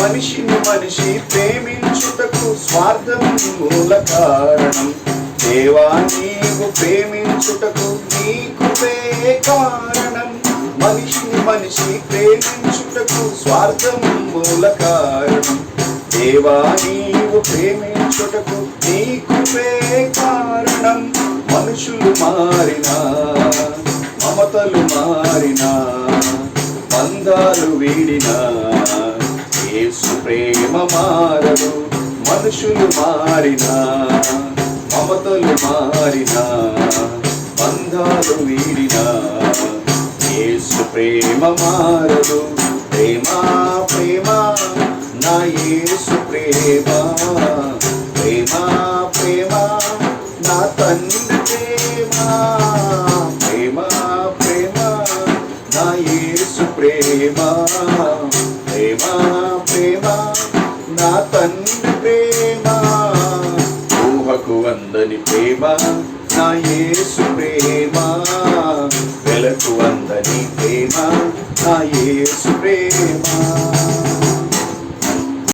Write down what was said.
మనిషిని మనిషి ప్రేమించుటకు స్వార్థం మూల కారణం. దేవా నీవు ప్రేమించుటకు నీకు కారణం. మనిషిని మనిషి ప్రేమించుటకు స్వార్థం మూల కారణం. దేవా నీవు ప్రేమించుటకు నీకు కారణం. మనుషులు మారినా మమతలు మారినా బంధాలు వీడినా ప్రేమ మారదు మనుషులు మారినా మమతలు మారినా బంధాలు వీడినా యేసు ప్రేమ మారదు ప్రేమ ప్రేమ నా యేసు ప్రేమ. ప్రేమ ప్రేమ నా తండ్రి ప్రేమ. ప్రేమ ప్రేమ నా యేసు ప్రేమ ప్రేమ. ప్రేమ నా తండ్రి ప్రేమ. ఊహకు అందని ప్రేమ నా యేసు ప్రేమ. వెలకు అందని ప్రేమ నా యేసు ప్రేమ.